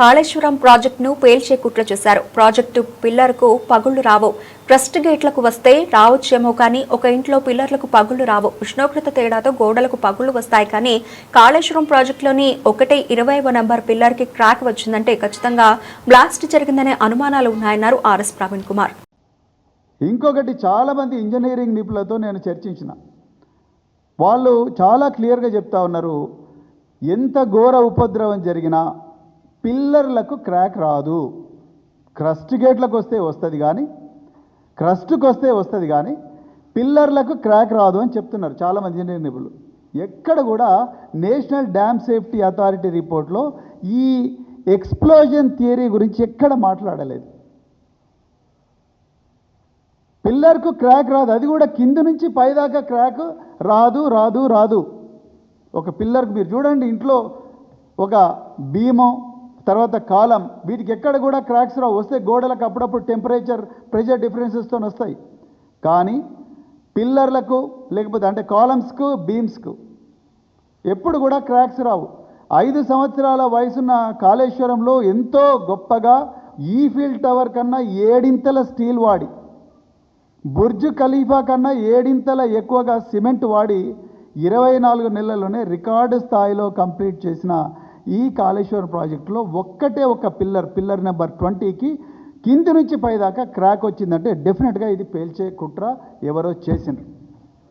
కాళేశ్వరం ప్రాజెక్టును పేల్చే కుట్ర చేశారు. ప్రాజెక్టు పిల్లర్కు పగుళ్ళు రావు. ట్రస్ట్ గేట్లకు వస్తే రావచ్చేమో కానీ ఒక ఇంట్లో పిల్లర్లకు పగుళ్ళు రావు. ఉష్ణోగ్రత తేడాతో గోడలకు పగుళ్ళు వస్తాయి కానీ కాళేశ్వరం ప్రాజెక్టులోని ఒకటే ఇరవైవ నంబర్ పిల్లర్కి క్రాక్ వచ్చిందంటే ఖచ్చితంగా బ్లాస్ట్ జరిగిందనే అనుమానాలు ఉన్నాయన్నారు ఆర్ఎస్ ప్రవీణ్ కుమార్. ఇంకొకటి చాలామంది ఇంజనీరింగ్ నిపుణులతో నేను చర్చించిన. వాళ్ళు చాలా క్లియర్గా చెప్తా ఉన్నారు. ఎంత ఘోర ఉపద్రవం జరిగినా పిల్లర్లకు క్రాక్ రాదు. క్రస్ట్ గేట్లకు వస్తే వస్తుంది కానీ క్రస్ట్కి వస్తే వస్తుంది కానీ పిల్లర్లకు క్రాక్ రాదు అని చెప్తున్నారు చాలామంది ఇంజనీరింగ్ నిపుణులు. ఎక్కడ కూడా నేషనల్ డ్యామ్ సేఫ్టీ అథారిటీ రిపోర్ట్లో ఈ ఎక్స్ప్లోజన్ థియరీ గురించి ఎక్కడ మాట్లాడలేదు. పిల్లర్కు క్రాక్ రాదు. అది కూడా కింద నుంచి పైదాకా క్రాక్ రాదు రాదు రాదు. ఒక పిల్లర్కి మీరు చూడండి ఇంట్లో ఒక బీమో తర్వాత కాలం వీటికి ఎక్కడ కూడా క్రాక్స్ రావు. వస్తే గోడలకు అప్పుడప్పుడు టెంపరేచర్ ప్రెషర్ డిఫరెన్సెస్తో వస్తాయి. కానీ పిల్లర్లకు లేకపోతే అంటే కాలమ్స్కు బీమ్స్కు ఎప్పుడు కూడా క్రాక్స్ రావు. ఐదు సంవత్సరాల వయసున్న కాళేశ్వరంలో ఎంతో గొప్పగా ఈఫిల్ టవర్ కన్నా ఏడింతల స్టీల్ వాడి బుర్జ్ ఖలీఫా కన్నా ఏడింతల ఎక్కువగా సిమెంట్ వాడి ఇరవై నాలుగు నెలల్లోనే రికార్డు స్థాయిలో కంప్లీట్ చేసిన ఈ కాళేశ్వరం ప్రాజెక్టులో ఒక్కటే ఒక పిల్లర్ పిల్లర్ నెంబర్ ట్వంటీకి కింది నుంచి పైదాకా క్రాక్ వచ్చిందంటే డెఫినెట్గా ఇది పేల్చే కుట్ర ఎవరో చేసిండ్రు.